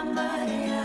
О,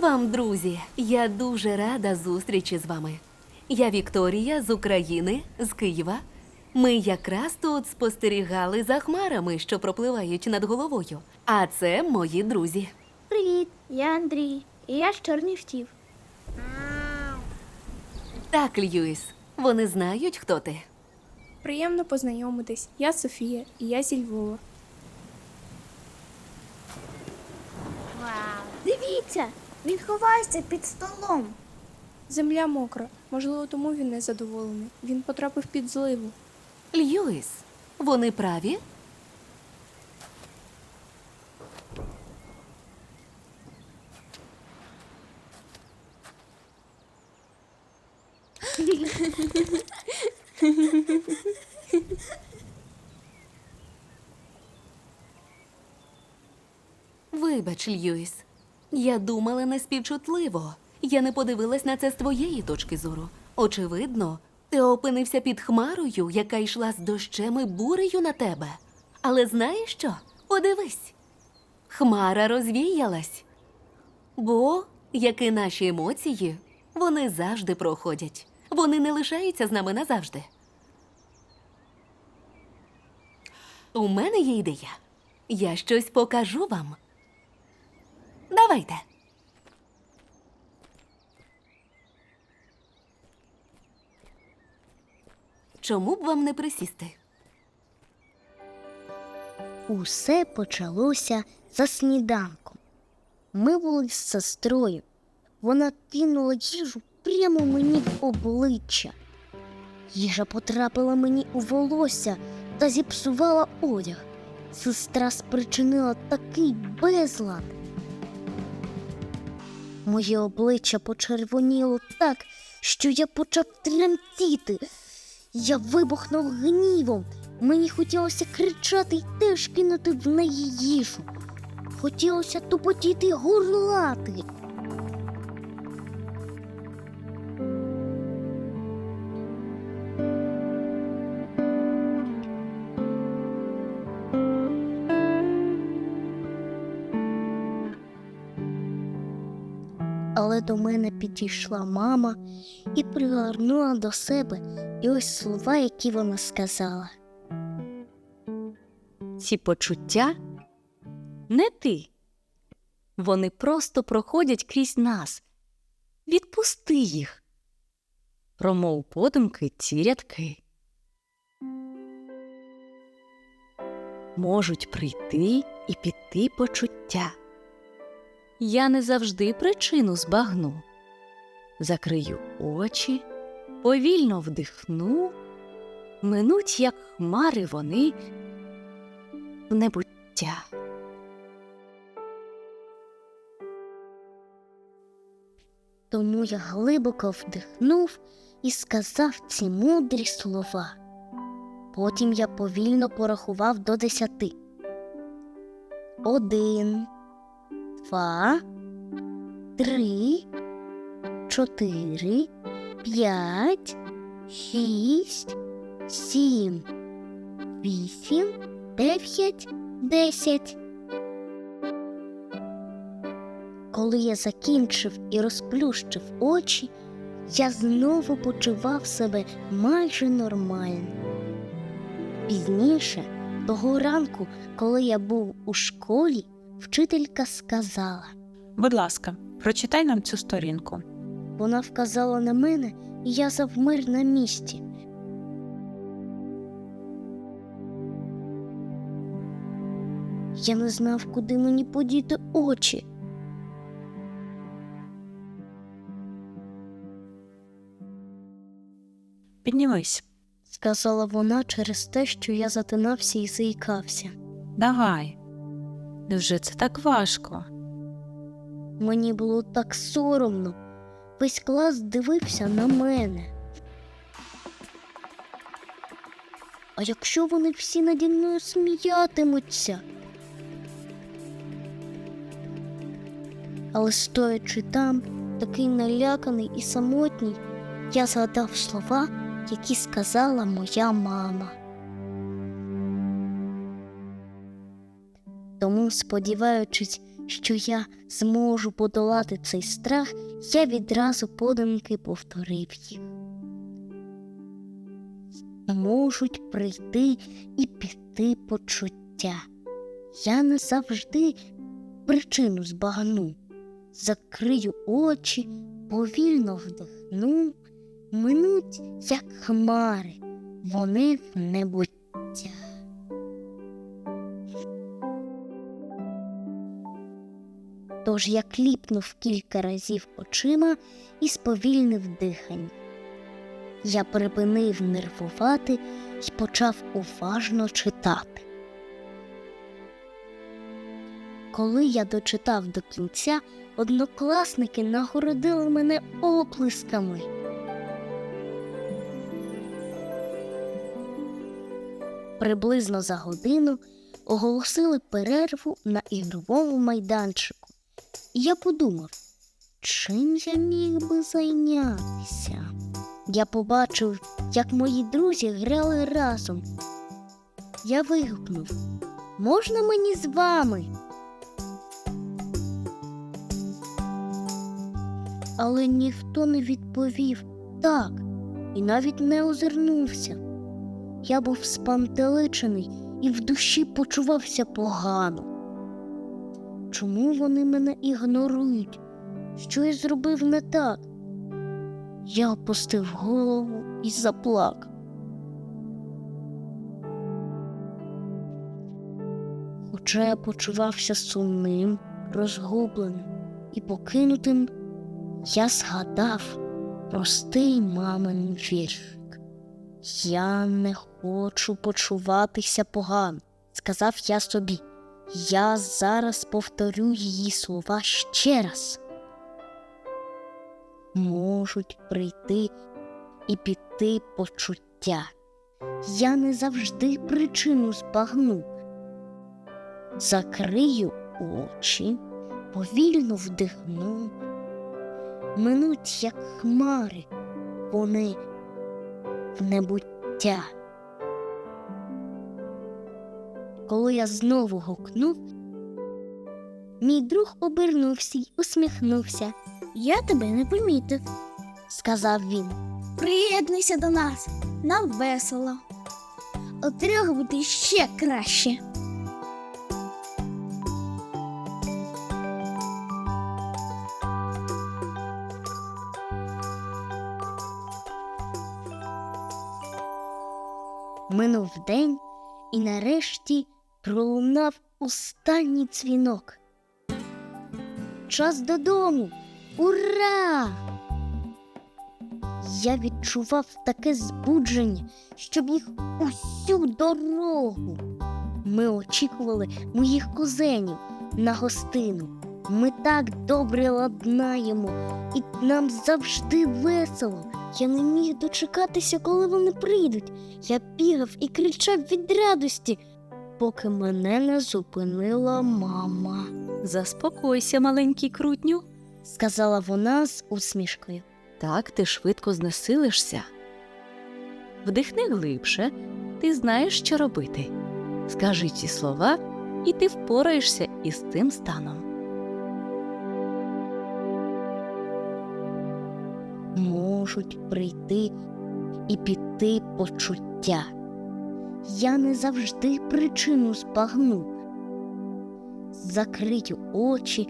вам, друзі! Я дуже рада зустрічі з вами. Я Вікторія з України, з Києва. Ми якраз тут спостерігали за хмарами, що пропливають над головою. А це мої друзі. Привіт, я Андрій, і я з Чорнівців. Так, Льюіс, вони знають, хто ти. Приємно познайомитись. Я Софія, і я зі Львова. Дивіться, він ховається під столом. Земля мокра. Можливо, тому він незадоволений. Він потрапив під зливу. Льюіс, вони праві? Вибач, Льюіс. Я думала неспівчутливо. Я не подивилась на це з твоєї точки зору. Очевидно, ти опинився під хмарою, яка йшла з дощем і бурею на тебе. Але знаєш що? Подивись. Хмара розвіялась. Бо, як і наші емоції, вони завжди проходять. Вони не лишаються з нами назавжди. У мене є ідея. Я щось покажу вам. Давайте. Чому б вам не присісти? Усе почалося за сніданком. Ми були з сестрою. Вона кинула їжу прямо мені в обличчя. Їжа потрапила мені у волосся та зіпсувала одяг. Сестра спричинила такий безлад. Моє обличчя почервоніло так, що я почав тремтіти. Я вибухнув гнівом. Мені хотілося кричати й теж кинути в неї їжу. Хотілося тупотіти й горлати. До мене підійшла мама і пригорнула до себе, і ось слова, які вона сказала. Ці почуття не ти. Вони просто проходять крізь нас. Відпусти їх. Промов подумки ці рядки. Можуть прийти і піти почуття. Я не завжди причину збагну. Закрию очі, повільно вдихну, минуть, як хмари вони в небуття. Тому я глибоко вдихнув і сказав ці мудрі слова. Потім я повільно порахував до десяти. Один, два, три, чотири, п'ять, шість, сім, вісім, дев'ять, десять. Коли я закінчив і розплющив очі, я знову почував себе майже нормально. Пізніше, того ранку, коли я був у школі, вчителька сказала. Будь ласка, прочитай нам цю сторінку. Вона вказала на мене, і я завмер на місці. Я не знав, куди мені подіти очі. Піднімись. сказала вона через те, що я затинався і заїкався. Давай. Невже це так важко? Мені було так соромно. Весь клас дивився на мене. А якщо вони всі наді мною сміятимуться? Але стоячи там, такий наляканий і самотній, я згадав слова, які сказала моя мама. Тому, сподіваючись, що я зможу подолати цей страх, я відразу подумки повторив їх. Можуть прийти і піти почуття. Я не завжди причину збагну. Закрию очі, повільно вдихну, минуть, як хмари, вони в небуття. Тож я кліпнув кілька разів очима і сповільнив дихання. Я припинив нервувати і почав уважно читати. Коли я дочитав до кінця, однокласники нагородили мене оплесками. Приблизно за годину оголосили перерву на ігровому майданчику. І я подумав, чим я міг би зайнятися. Я побачив, як мої друзі грали разом. Я вигукнув Можна мені з вами? Але ніхто не відповів так і навіть не озирнувся. Я був спантеличений і в душі почувався погано. Чому вони мене ігнорують? Що я зробив не так? Я опустив голову і заплакав. Хоча я почувався сумним, розгубленим і покинутим, я згадав простий мамин віршик. Я не хочу почуватися погано, сказав я собі. Я зараз повторю її слова ще раз. Можуть прийти і піти почуття. Я не завжди причину збагну. Закрию очі, повільно вдихну. Минуть, як хмари, вони в небуття. Коли я знову гукнув, мій друг обернувся й усміхнувся. Я тебе не помітив. Сказав він. Приєднуйся до нас. Нам весело. У буде ще краще. Минув день, і нарешті пролунав останній дзвінок. Час додому. Ура! Я відчував таке збудження, щоб їх усю дорогу. Ми очікували моїх кузенів на гостину. Ми так добре ладнаємо, і нам завжди весело. Я не міг дочекатися, коли вони прийдуть. Я бігав і кричав від радості, поки мене не зупинила мама, Заспокойся, маленький крутню. сказала вона з усмішкою. Так ти швидко знесилишся. Вдихни глибше, ти знаєш, що робити. Скажи ці слова, і ти впораєшся із тим станом. Можуть можуть прийти і піти почуття. Я не завжди причину збагну. Закрию очі,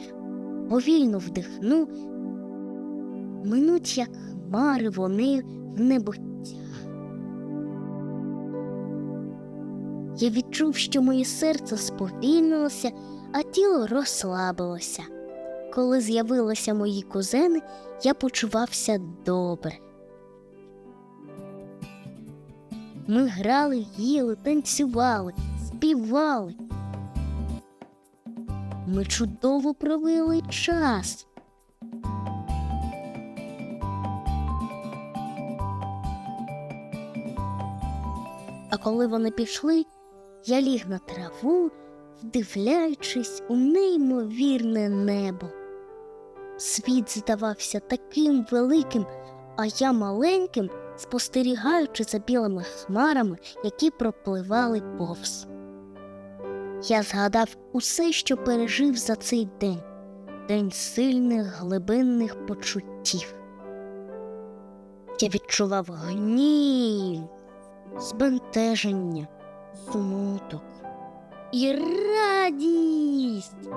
повільно вдихну, минуть, як хмари вони в небуття. Я відчув, що моє серце сповільнилося, а тіло розслабилося. Коли з'явилися мої кузени, я почувався добре. Ми грали, їли, танцювали, співали. Ми чудово провели час. А коли вони пішли, я ліг на траву, вдивляючись у неймовірне небо. Світ здавався таким великим, а я маленьким, спостерігаючи за білими хмарами, які пропливали повз. Я згадав усе, що пережив за цей день, день сильних глибинних почуттів. Я відчував гнів, збентеження, смуток і радість.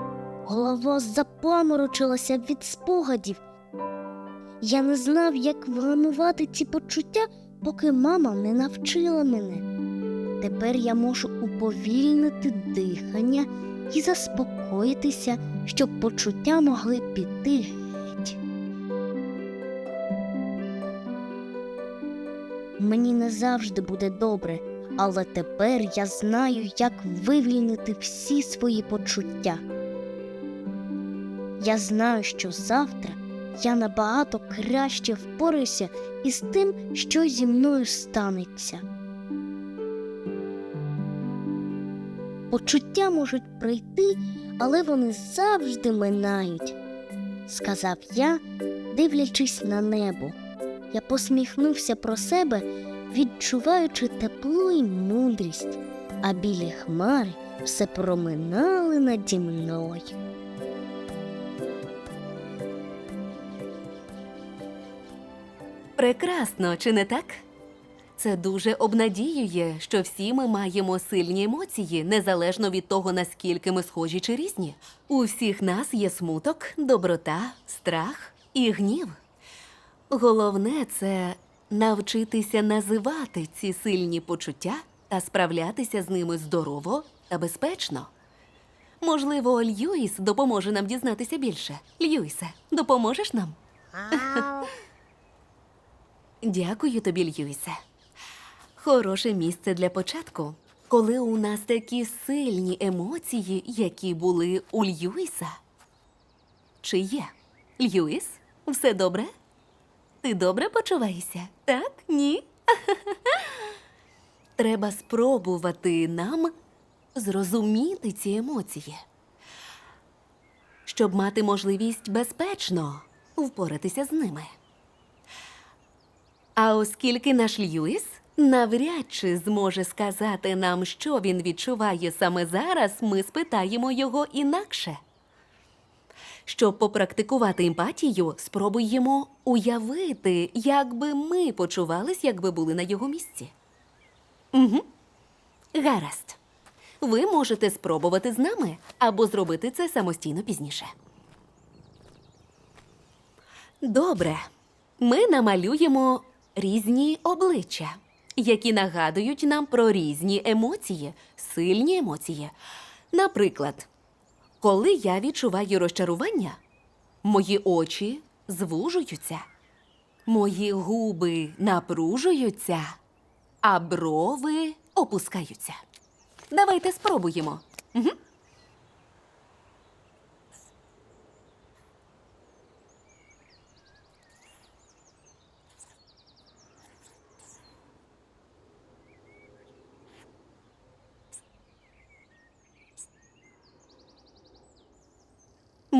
Голова запаморочилася від спогадів. Я не знав, як вгамувати ці почуття, поки мама не навчила мене. Тепер я можу уповільнити дихання і заспокоїтися, щоб почуття могли піти геть. Мені не завжди буде добре, але тепер я знаю, як вивільнити всі свої почуття. Я знаю, що завтра я набагато краще впораюся із тим, що зі мною станеться. Почуття можуть прийти, але вони завжди минають, сказав я, дивлячись на небо. Я посміхнувся про себе, відчуваючи тепло і мудрість, а білі хмари все проминали наді мною. Прекрасно, чи не так? Це дуже обнадіює, що всі ми маємо сильні емоції, незалежно від того, наскільки ми схожі чи різні. У всіх нас є смуток, доброта, страх і гнів. Головне це навчитися називати ці сильні почуття та справлятися з ними здорово та безпечно. Можливо, Льюіс допоможе нам дізнатися більше. Льюісе, допоможеш нам? Дякую тобі, Льюісе. Хороше місце для початку, коли у нас такі сильні емоції, які були у Льюіса. Чи є? Льюіс, все добре? Ти добре почуваєшся? Так? Ні? Треба спробувати нам зрозуміти ці емоції, щоб мати можливість безпечно впоратися з ними. А оскільки наш Льюіс навряд чи зможе сказати нам, що він відчуває саме зараз, ми спитаємо його інакше. Щоб попрактикувати емпатію, спробуємо уявити, як би ми почувались, якби були на його місці. Угу. Гаразд. Ви можете спробувати з нами або зробити це самостійно пізніше. Добре. Ми намалюємо різні обличчя, які нагадують нам про різні емоції, сильні емоції. Наприклад, коли я відчуваю розчарування, мої очі звужуються, мої губи напружуються, а брови опускаються. Давайте спробуємо. Угу.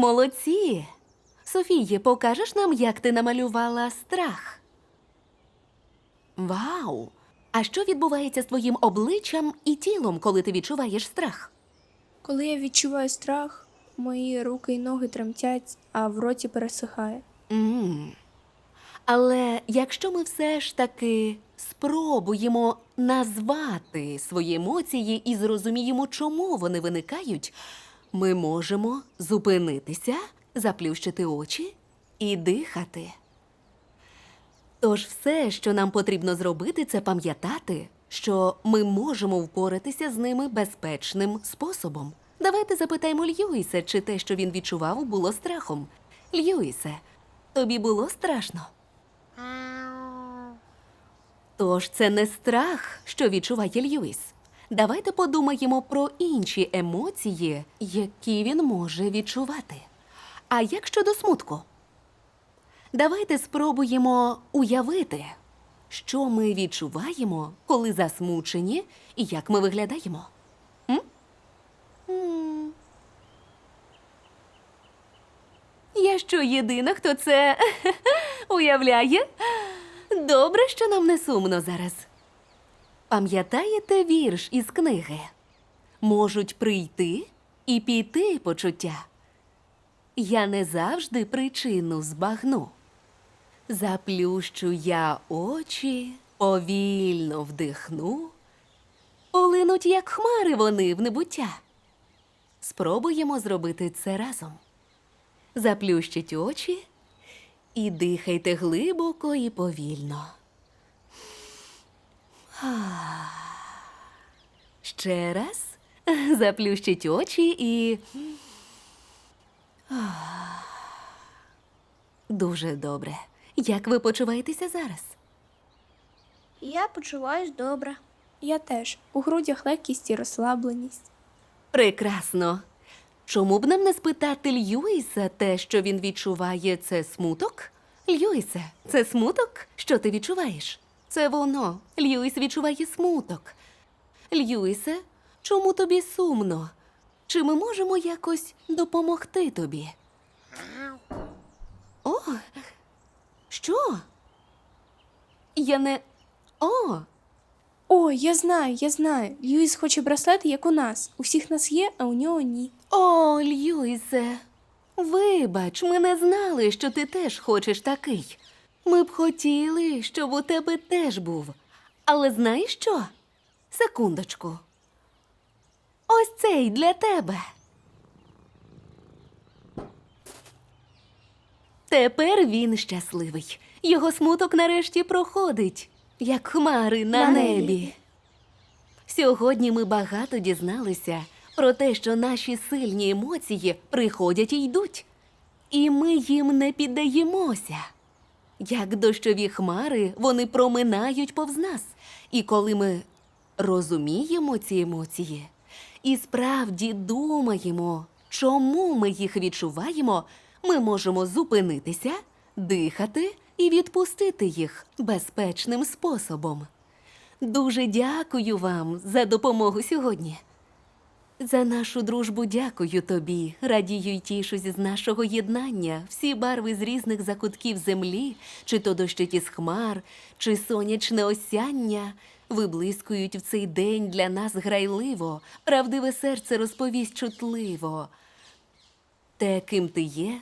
Молодці! Софіє, покажеш нам, як ти намалювала страх? Вау! А що відбувається з твоїм обличчям і тілом, коли ти відчуваєш страх? Коли я відчуваю страх, мої руки і ноги тремтять, а в роті пересихає. м Але якщо ми все ж таки спробуємо назвати свої емоції і зрозуміємо, чому вони виникають, ми можемо зупинитися, заплющити очі і дихати. Тож все, що нам потрібно зробити, це пам'ятати, що ми можемо впоратися з ними безпечним способом. Давайте запитаємо Льюіса, чи те, що він відчував, було страхом. Льюісе, тобі було страшно? Тож це не страх, що відчуває Льюіс. Давайте подумаємо про інші емоції, які він може відчувати. А як щодо смутку? Давайте спробуємо уявити, що ми відчуваємо, коли засмучені, і як ми виглядаємо. М? Я що єдина, хто це уявляє? Добре, що нам не сумно зараз. Пам'ятаєте вірш із книги? Можуть прийти і піти почуття. Я не завжди причину збагну. Заплющу я очі, повільно вдихну, полинуть, як хмари вони в небуття. Спробуємо зробити це разом. Заплющіть очі і дихайте глибоко і повільно. Ще раз. Заплющіть очі і. Дуже добре. Як ви почуваєтеся зараз? Я почуваюсь добре. Я теж у грудях легкість і розслабленість. Прекрасно. Чому б нам не спитати Льюіса те, що він відчуває, це смуток? Льюісе, це смуток? Що ти відчуваєш? Це воно. Льюіс відчуває смуток. Льюісе, чому тобі сумно? Чи ми можемо якось допомогти тобі? О, що? Я не. О, О, я знаю, я знаю. Льюіс хоче браслет, як у нас. У всіх нас є, а у нього ні. О, Льюісе, вибач, ми не знали, що ти теж хочеш такий. Ми б хотіли, щоб у тебе теж був. Але знаєш що? Секундочку. Ось цей для тебе. Тепер він щасливий. Його смуток нарешті проходить, як хмари на, На небі. небі. Сьогодні ми багато дізналися про те, що наші сильні емоції приходять і йдуть, і ми їм не піддаємося. Як дощові хмари, вони проминають повз нас. І коли ми розуміємо ці емоції і справді думаємо, чому ми їх відчуваємо, ми можемо зупинитися, дихати і відпустити їх безпечним способом. Дуже дякую вам за допомогу сьогодні. За нашу дружбу дякую тобі, радію й тішусь з нашого єднання, всі барви з різних закутків землі, чи то дощить із хмар, чи сонячне осяння, виблискують в цей день для нас грайливо, правдиве серце розповість чутливо. Те, ким ти є,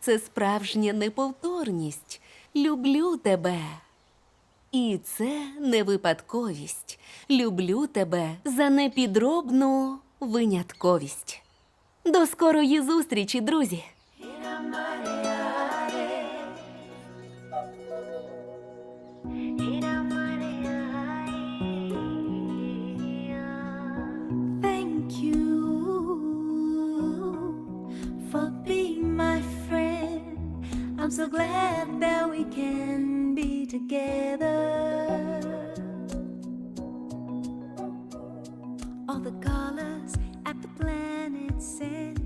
це справжня неповторність. Люблю тебе. І це не випадковість. Люблю тебе за непідробну винятковість. До скорої зустрічі, друзі! I'm so glad that we can together. All the colors at the planet's end,